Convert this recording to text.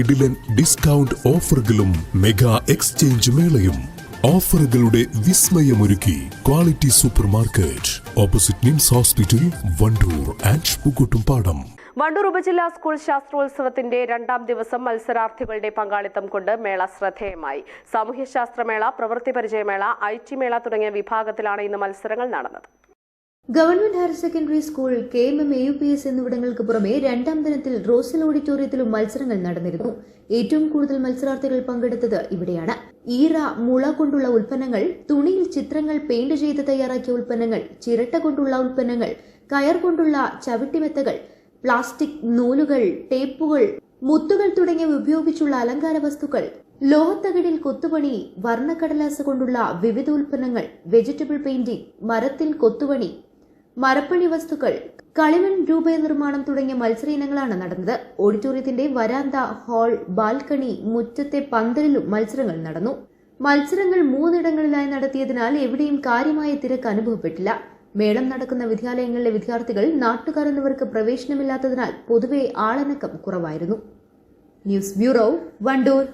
കിടിലൻ ഡിസ്കൗണ്ട് ഓഫറുകളും mega exchange മേളയും ഓഫറുകളുടെ വിസ്മയമൊരുക്കി quality super market opposite NIMS hospital Wandoor and Pookkottumpadam Wandoor ഉപജില്ലാ സ്കൂൾ ശാസ്ത്രോത്സവത്തിന്റെ രണ്ടാം ദിവസം മത്സരാർത്ഥികളുടെ പങ്കാളിത്തം കൊണ്ട് മേള ശ്രദ്ധേയമായി. സാമൂഹ്യശാസ്ത്രമേള പ്രവൃത്തി പരിചയമേള ഐ ടി മേള തുടങ്ങിയ വിഭാഗത്തിലാണ് ഇന്ന് മത്സരങ്ങൾ നടന്നത്. Government higher secondary school K M M A U P S എന്നിവിടങ്ങൾക്ക് പുറമെ രണ്ടാം ദിനത്തിൽ റോസൽ ഓഡിറ്റോറിയത്തിലും മത്സരങ്ങൾ നടന്നിരുന്നു. ഏറ്റവും കൂടുതൽ മത്സരാർത്ഥികൾ പങ്കെടുത്തത് ഇവിടെയാണ്. ഈറ മുള കൊണ്ടുള്ള ഉൽപ്പന്നങ്ങൾ തുണിയിൽ ചിത്രങ്ങൾ പെയിന്റ് ചെയ്ത് തയ്യാറാക്കിയ ഉൽപ്പന്നങ്ങൾ ചിരട്ട കൊണ്ടുള്ള ഉൽപ്പന്നങ്ങൾ കയർ കൊണ്ടുള്ള ചവിട്ടിമെത്തകൾ പ്ലാസ്റ്റിക് നൂലുകൾ ടേപ്പുകൾ മുത്തുകൾ തുടങ്ങിയവ ഉപയോഗിച്ചുള്ള അലങ്കാര വസ്തുക്കൾ ലോഹത്തകിടിൽ കൊത്തുപണി വർണക്കടലാസ് കൊണ്ടുള്ള വിവിധ ഉൽപ്പന്നങ്ങൾ വെജിറ്റബിൾ പെയിന്റിംഗ് മരത്തിൽ കൊത്തുപണി മരപ്പണി വസ്തുക്കൾ കളിമൺ രൂപ നിർമ്മാണം തുടങ്ങിയ മത്സര ഇനങ്ങളാണ് നടന്നത്. ഓഡിറ്റോറിയത്തിന്റെ വരാന്ത ഹാൾ ബാൽക്കണി മുറ്റത്തെ പന്തലിലും മത്സരങ്ങൾ നടന്നു. മത്സരങ്ങൾ മൂന്നിടങ്ങളിലായി നടത്തിയതിനാൽ എവിടെയും കാര്യമായ തിരക്ക് അനുഭവപ്പെട്ടില്ല. മേളം നടക്കുന്ന വിദ്യാലയങ്ങളിലെ വിദ്യാർത്ഥികൾ നാട്ടുകാർ എന്നിവർക്ക് പ്രവേശനമില്ലാത്തതിനാൽ പൊതുവെ ആളനക്കം കുറവായിരുന്നു. News bureau Wandoor.